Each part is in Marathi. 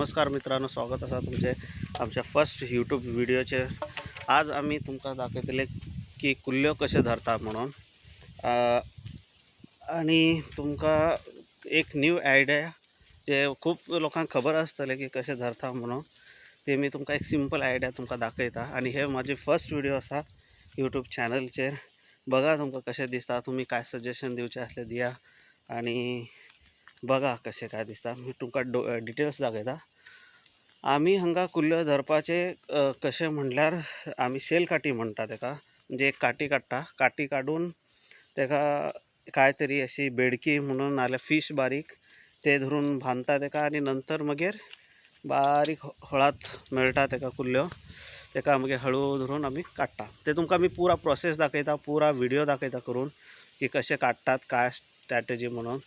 नमस्कार मित्रांनो स्वागत असा तुमचे आमच्या फर्स्ट यूट्यूब व्हिडिओचे आज आम्ही तुमकां दाखयतले की कुल्ल्यो कशे धरता म्हणून. आणि तुमकां एक न्यू आयडिया जे खूप लोकांक खबर आसतलें की कशें धरता म्हणून ते मी तुमकां एक सिंपल आयडिया तुमकां दाखयता आणि हे माझे फर्स्ट व्हिडिओ आसा यूट्यूब चॅनलचेर बघा तुमकां कशें दिसता तुमी काय सजेशन दिवचें आसलें दिया. आणि बघा कशें काय दिसता मी तुमकां डो डिटेल्स दाखयता आमी हांगा कुल्ल्यो धरपाचे कशें म्हणल्यार आमी सेल काटी म्हणटा तेका. म्हणजे एक काटी काडटा काटी काडून तेका काय तरी अशी बेडकी म्हणून नाल्यार फीश बारीक ते धरून बांदता तेका आनी नंतर मागीर बारीक हळात मेळटा तेका कुल्ल्यो तेका मागीर हळू धरून आमी काडटा ते तुमकां आमी पुरा प्रोसेस दाखयता पुरा व्हिडिओ दाखयता करून की कशें काडटात काय स्ट्रॅटजी म्हणून.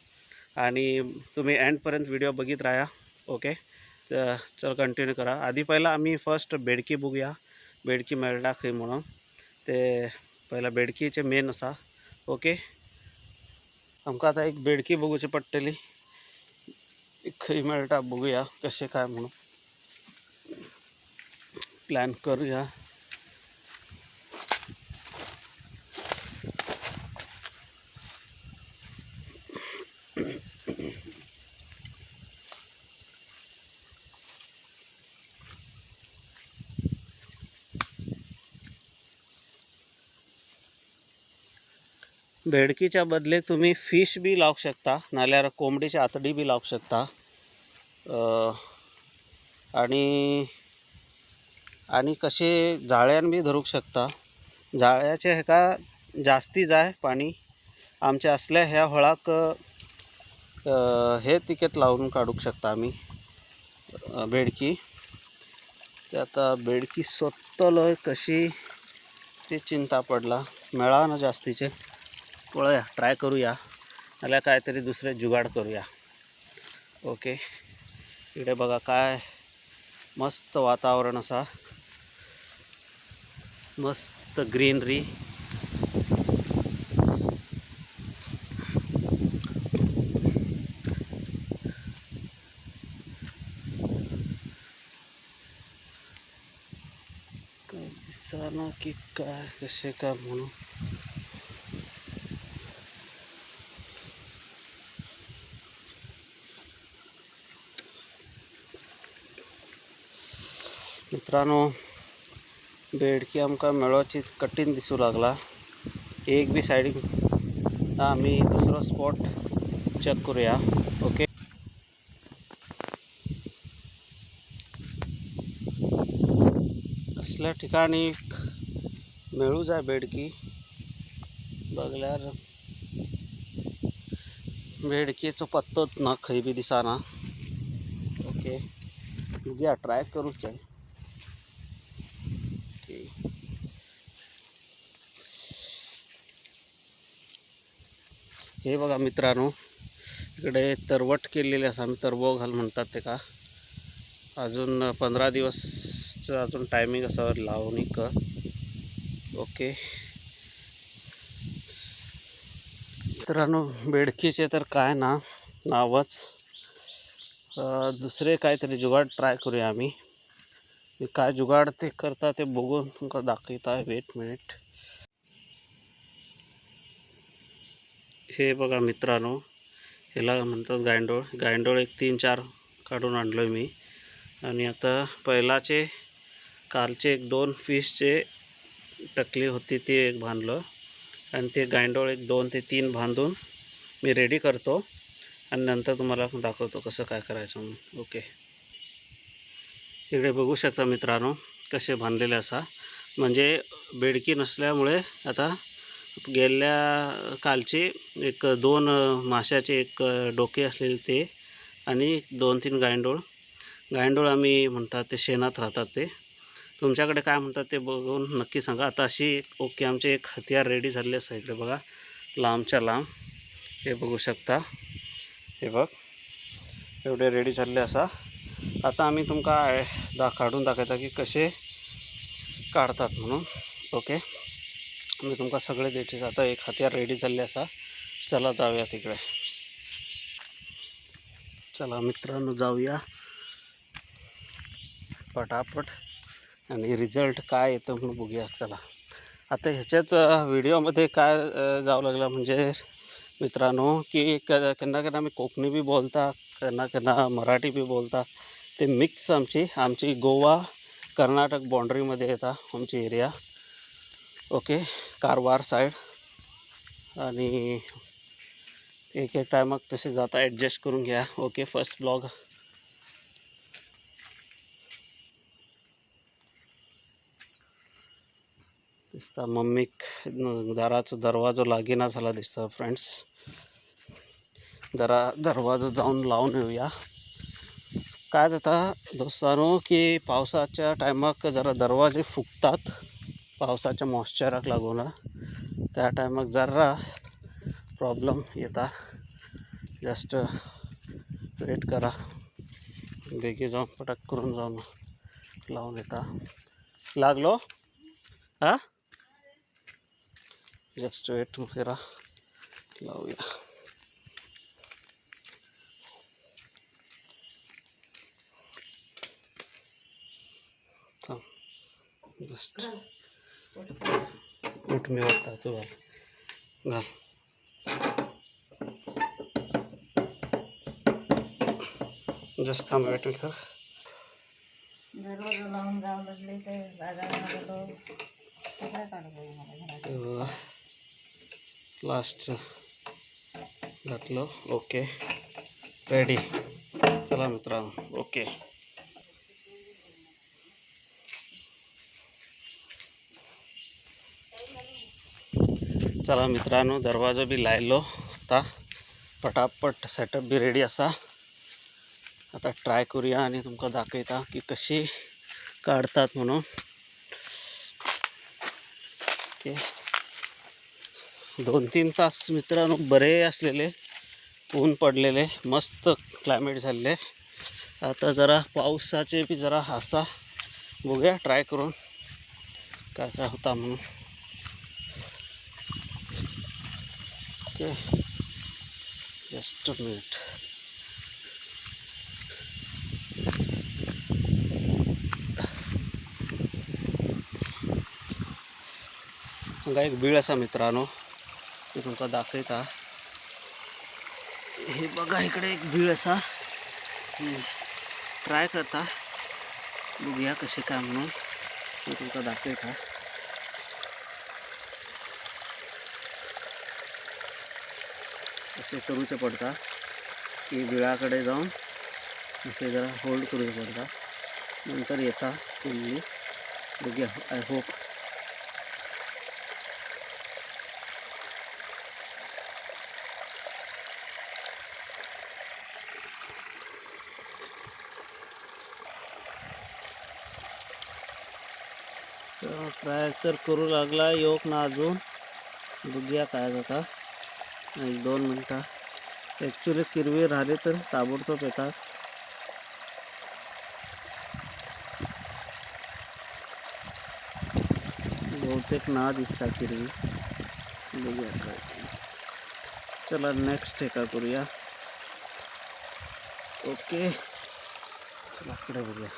आणि तुम्ही एंडपर्यंत व्हिडिओ बघित राहा ओके तर चल कंटिन्यू करा. आधी पहिला आम्ही फर्स्ट बेडकी बघूया. बेडकी मेळटा खंय म्हणून. ते पहिला बेडकीचे मेन आसा ओके आमकां आतां एक बेडकी बघूची पडटली खंय मेळटा बघूया कशें काय म्हणून. प्लॅन करूया. भेडकीच्या बदले तुम्ही फिश बी लावू शकता नाल्यार कोंबडीची आतडी बी लावू शकता. आणि आणि कसे जाळ्यान बी धरूंक शकता. जाळ्याचे हेका जास्ती जाय पाणी. आमच्या असल्या ह्या हळाक हे तिकेत लावून काडूंक शकता आमी भेडकी. बेडकी ते आता बेडकी सोदतलो कशी ती चिंता पडला. मेळा ना जास्तीचे. पळूया ट्राय करूया. नाल्यार काहीतरी दुसरे जुगाड करूया. ओके इकडे बघा काय मस्त वातावरण असा. मस्त ग्रीनरी काय दिसाना की काय कसे काय म्हणून मित्रांनो बेडकी आमकां मेळोवची कठीण दिसूं लागला. एक बी सायडीक आमी दुसरो स्पॉट चेक करूया. ओके असल्या ठिकाणी मेळू जाय बेडकी. बघल्यार बेडकेचो पत्तोच ना खंय बी दिसाना. ओके बघूया ट्राय करूचे. हे बघा मित्रांनो इकडे तरवट केलेले असं आम्ही तरबो घाल म्हणतात ते का? अजून पंधरा दिवसचं अजून टायमिंग असावं लावणी कर ओके मित्रांनो बेडकीचे तर काय ना नावच. दुसरे काहीतरी जुगाड ट्राय करूया आम्ही. काय जुगाड ते करता ते बघून तुमकां दाखयता वेट मिनिट हे बघा मित्रांनो ह्याला म्हणतात गायंडोळ. गायंडोळ एक तीन चार काढून आणलो मी. आणि आता पहिलाचे कालचे एक दोन फिशचे टकली होती ती एक बांधलं. आणि ते गायंडोळ एक दोन ते तीन बांधून मी रेडी करतो. आणि नंतर तुम्हाला दाखवतो कसं काय करायचं म्हणून. ओके इकडे बघू शकता मित्रांनो कसे बांधलेले असा. म्हणजे बेडकी नसल्यामुळे आता गेल्या कालचे एक दोन माशाचे एक डोके असलेले ते आणि दोन तीन गायंडोळ. गायंडोळ आम्ही म्हणतात ते शेणात राहतात ते. तुमच्याकडे काय म्हणतात ते बघून नक्की सांगा. आता अशी ओके आमचे एक हत्यार रेडी झालेले असं इकडे बघा. लांबच्या लांब. हे बघू शकता. हे बघ. एवढे रेडी झालेले असा. आता आम्ही तुमका दा काढून दाखयता की कसे काढतात म्हणून. ओके. मी तुमका सगळे देते आता एक हत्यार रेडी झाले असा. चला जाऊया तिकडे. चला मित्रांनो जाऊया. पटापट. आणि रिझल्ट काय येतं म्हणून बघूया. चला. आता ह्याच्यात व्हिडिओमध्ये काय जावं लागलं म्हणजे मित्रांनो की क केन्ना केन्ना आमी कोंकणी बी बोलता केन्ना केन्ना मराठी बी बोलता. ते मिक्स आमची आमची गोवा कर्नाटक बाँड्रीमध्ये येता आमची एरिया ओके कारवार साईड आणि एक एक टायमाक तसे जाता ॲडजस्ट करून घ्या. ओके फर्स्ट ब्लॉग दिसता मम्मीक न- दाराचो दरवाजो झाला दिसता फ्रेंड्स जरा दरवाजो जाऊन लावून येऊया. काय जाता दोस्तानो की पावसाच्या टायमाक जरा दरवाजे फुगतात पावसाच्या मॉइश्चराक लागून त्या टायमाक जरा प्रॉब्लेम येता. जस्ट वेट करा. बेगी जाऊन पटक करून जाऊन लावून येता. लागलो? हा? जस्ट वेट करा. लावूया. जस्ट उठ मी वाटता तू घाल घाल. जस्ट थांब वेट कर. दरवाजा लावून जावं लागले ते बाजारात गेलो सगळं काढलं मला घरात? लास्ट घातलं. ओके रेडी चला मित्रांनो. ओके चला मित्रांनो दरवाजो बी लायलो. आता पटापट सेटअप बी रेडी असा. आता ट्राय करूया आणि तुमकां दाखयता की कशी काढतात म्हणून. ओके. दोन तीन तास मित्रांनो बरे असलेले ऊन पडलेले मस्त क्लायमेट झालेले. आता जरा पावसाचे बी जरा असा बघूया ट्राय करून काय काय होता म्हणून. ओके जस्ट मिनिट हांगा एक बीळ आसा मित्रांनो मी तुमकां दाखयता हे बघा इकडे एक बीळ आसा ट्राय करता बघूया कशें काय म्हणून मी तुमकां दाखयता असे करूचे पडटा की बिळा कडेन जावन जरा होल्ड करूचे पडटा नंतर येता फुल्ली बघूया आय होप ट्राय तर करू लागला. येऊक ना अजून. बघूया काय जाता एक दोन मिनटं. ॲक्च्युली किरवी राहिले तर ताबडतोब येतात. बहुतेक ना दिसता किरवी. चला नेक्स्ट एका करूया. ओके चला बघूया.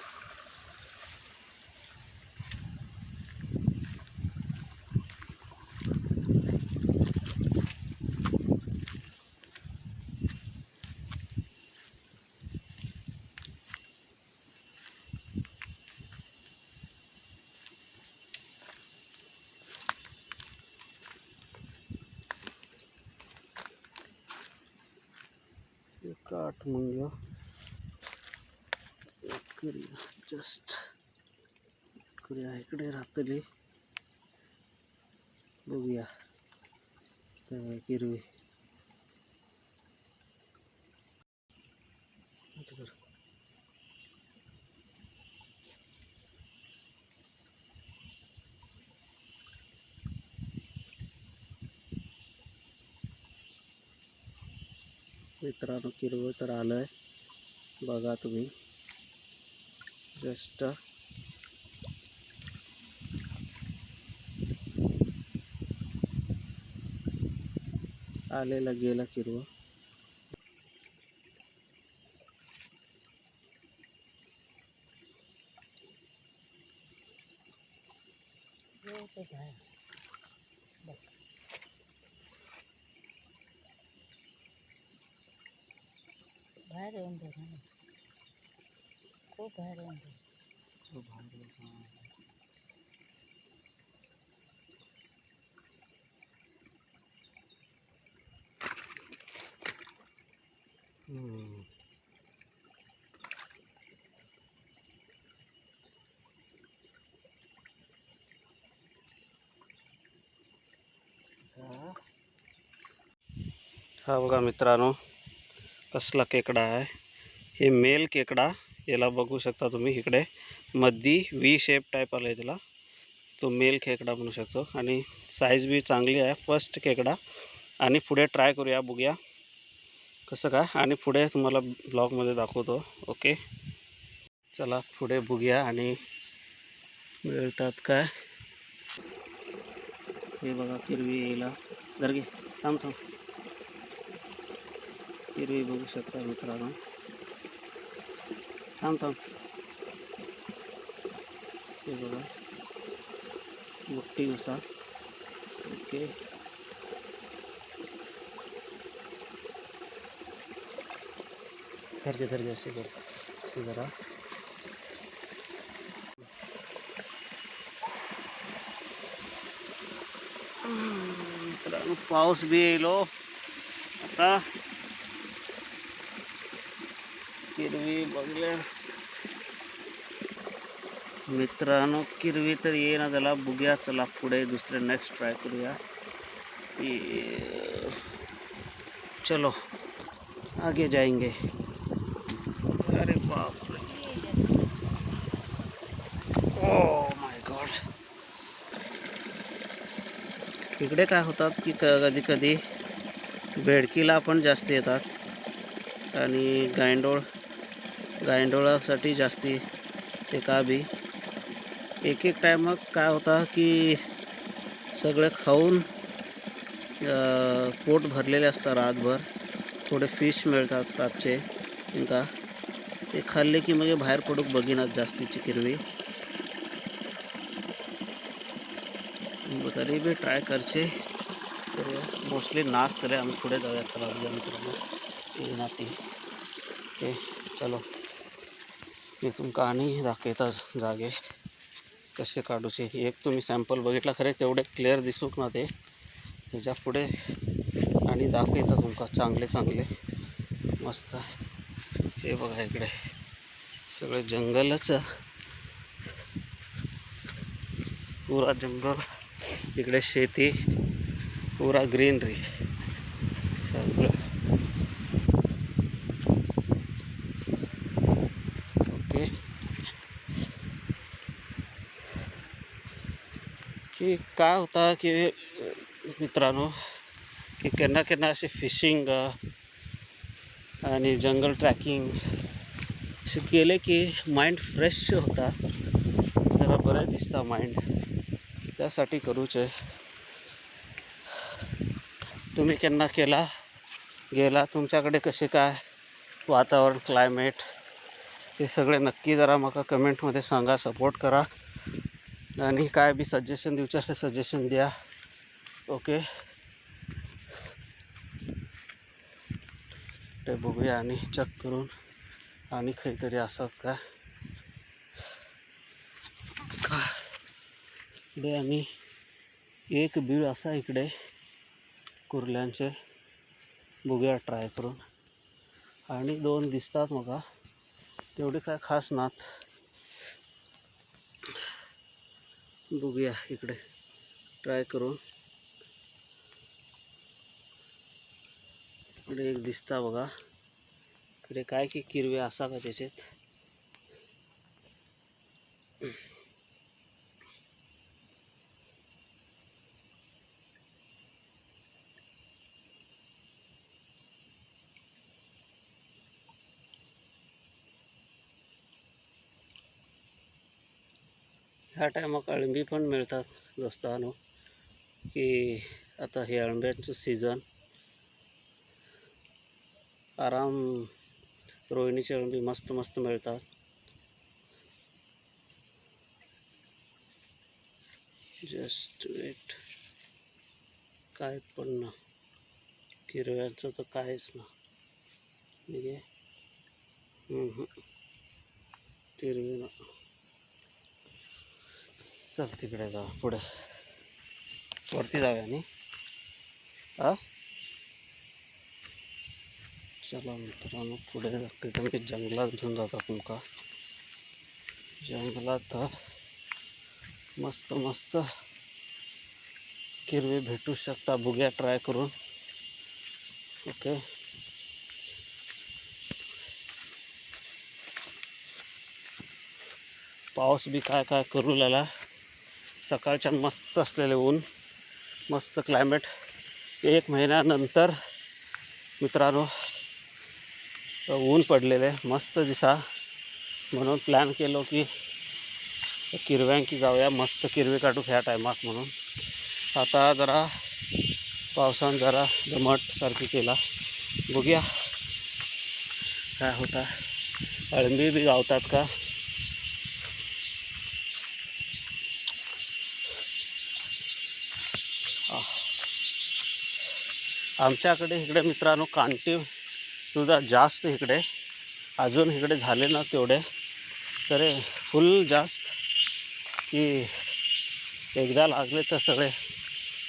काठ मग करूया जस्ट करूया इकडे राहतली. बघूया. तर किरवी. मित्रांनो किरवळ तर आलं आहे बघा तुम्ही. जस्ट. आलेला गेला किरवळ हे ते बाहेर बघ बाहेर येऊन दे ना खूप बाहेर येऊन दे हम्म. हा बघा मित्रांनो कसला केकडा आहे? हे मेल केकडा याला बघू शकता तुम्ही इकडे. मधी व्ही शेप टाईप आलं आहे त्याला. तो मेल खेकडा म्हणू शकतो. आणि साईज बी चांगली आहे. फर्स्ट खेकडा आणि पुढे ट्राय करूया बघूया. कसं काय? आणि पुढे तुम्हाला ब्लॉगमध्ये दाखवतो. ओके चला पुढे बघूया. आणि मिळतात काय? हे बघा किरवी येईला जर घे. थांब थांब. हिरवी बघू शकता मित्रांनो. थांब थांब. हे बघा. मोठी उसा ओके. धर घे धर घे असे कर. असे जरा मित्रांनो पाऊस बी येलो हो. आता किरवी बघल्या. मित्रांनो किरवी तर येईना त्याला. बुग्या चला पुढे दुसरे नेक्स्ट ट्राय करूया. चलो आगे जाएंगे. अरे बाप रे ओ oh माय गॉड इकडे काय होतात की कधी कधी बेडकीला पण जास्त येतात. आणि गायंडोळ गायंडोळासाठी जास्ती ते का बी. एक एक मग काय होता की सगळे खाऊन पोट भरलेले असतात रातभर. थोडे फ़िश मिळतात रातचे इंका ते खाल्ले की मग बाहेर पडूक बघिनात जास्तीची किरवी. तरी बी ट्राय करचे. मोस्टली नाच तरी आम्ही पुढे जाऊया चला ओके, चलो. मी तुमका आणि दाखयता जागे। कसे काढूचे एक तुम्ही सॅम्पल बघितला खरे तेवढे क्लिअर दिसूक ना ते. ह्याच्या पुढे आणि दाखवता तुमका चांगले चांगले. मस्त. हे बघा इकडे. सगळं जंगलच. पुरा जंगल. इकडे शेती. पुरा ग्रीनरी सगळं ओके की काय होता की मित्रांनो की केन्ना केन्ना असे फिशिंग आणि जंगल ट्रॅकिंग असे केले की माइंड फ्रेश होता. जरा बरं दिसता माइंड त्यासाठी करूचे. तुम्ही केन्ना केला? गेला? तुमच्याकडे कसे काय वातावरण क्लायमेट हे सगळे नक्की जरा म्हाका कमेंटमध्ये सांगा. सपोर्ट करा. आणि काय बी सजेशन दिवचे असले सजेशन द्या. ओके ते बघूया आणि चेक करून. आणि खंय तरी आसात का? इकडे आणि एक बीळ असा इकडे कुर्ल्यांचे. बघूया ट्राय करून. आणि दोन दिसतात म्हाका तेवढे काय खास नात. बघूया इकडे. ट्राय करून इकडे एक दिसता बघा. इकडे काय की किरवे असा का त्याच्यात? ह्या टायमाक अळंबी पण मिळतात दोस्तांनो की आता हे अळंब्यांचं सीझन आराम रोहिणीची अळंबी मस्त मस्त मिळतात. जस्ट वेट काय पण ना. किरव्यांचं तर कायच ना. ठीक आहे? हिरवी ना. चल तिकडे जा पुढे. वरती जाऊया आणि हा? चला मित्रांनो पुढे दाखवतो जंगलात घेऊन जाता तुमका जंगलात मस्त मस्त. किरवे भेटू शकता. बुग्या ट्राय करून. ओके पाऊस बी काय काय करू लागला. सकाळच्या मस्त असलेले ऊन मस्त क्लायमेट एक महिन्यानंतर मित्रांनो ऊन पडलेले मस्त दिसा. म्हणून प्लॅन केलो की किरव्यांकी जाऊया मस्त किरवे काढू ह्या टायमात म्हणून. आता जरा पावसान जरा दमट सारखी केला. बघूया. काय होता अळंबी बी गावतात का? आमच्याकडे इकडे मित्रांनो कांटी सुद्धा जास्त इकडे. अजून इकडे झाले ना तेवढे. तर फुल जास्त. की एकदा लागले तर सगळे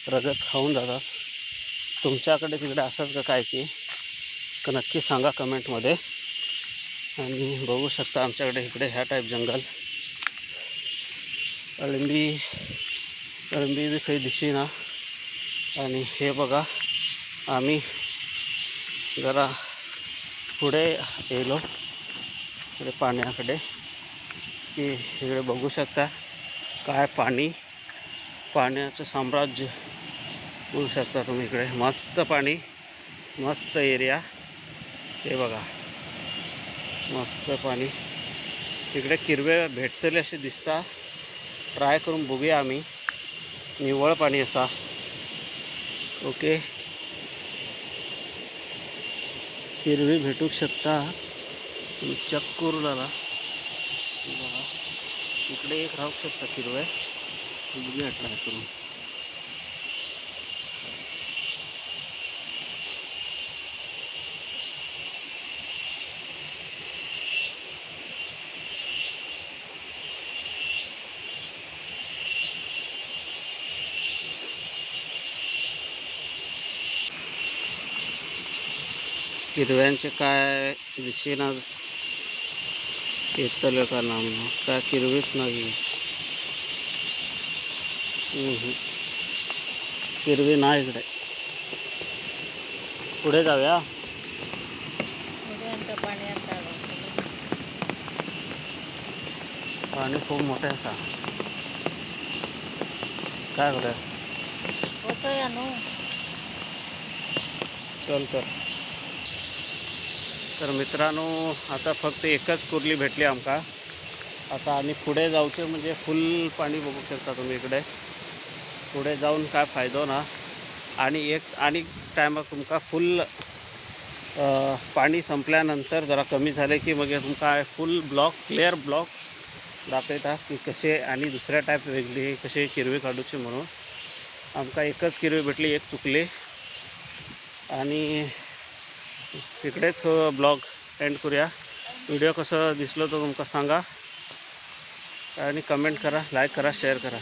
रगत खाऊन जातात. तुमच्याकडे तिकडे असतात का काय की का नक्की सांगा कमेंटमध्ये. आणि बघू शकता आमच्याकडे इकडे ह्या टाईप जंगल. अळंबी अळंबी बी काही दिसेना. आणि हे बघा. आम्ही जरा पुढे गेलो इकडे पाण्याकडे की इकडे बघू शकता काय पाणी पाण्याचं साम्राज्य बघू शकता तुम्ही इकडे. मस्त पाणी मस्त एरिया. हे बघा मस्त पाणी. इकडे किरवे भेटतले असे दिसता. ट्राय करून बघूया आम्ही. निव्वळ पाणी असा. ओके. हिरवी भेटू शकता. तुम्ही चेक करू लागला इकडे एक राहू शकता हिरवे तुम्ही ट्राय करून. हिरव्यांचे काय दिसेना येतलं का नाम? काय किरवीच नाही. किरवी नाही इकडे. पुढे जाऊया. पाणी खूप मोठे असा काय करूया? होतं नो चल तर. तर मित्रांनो आता फक्त एकच कुर्ली भेटली आमका. आता आणि पुढे जाऊचे म्हणजे फुल पाणी बघू शकता तुम्ही इकडे. पुढे जाऊन काय फायदो ना. आणि एक आणि टायमाक तुमका फुल पाणी संपल्यानंतर जरा कमी झाले की मग तुमका फुल ब्लॉक क्लिअर ब्लॉक दाखयता की कसे आणि दुसऱ्या टाईप वेगळी कसे किरवे काढूची म्हणून. आमका एकच किरवे भेटली एक चुकली. आणि तिकडेच हो ब्लॉग एंड करूया. व्हिडिओ कसं दिसलो तो तुमका सांगा. आणि कमेंट करा लाईक करा शेअर करा.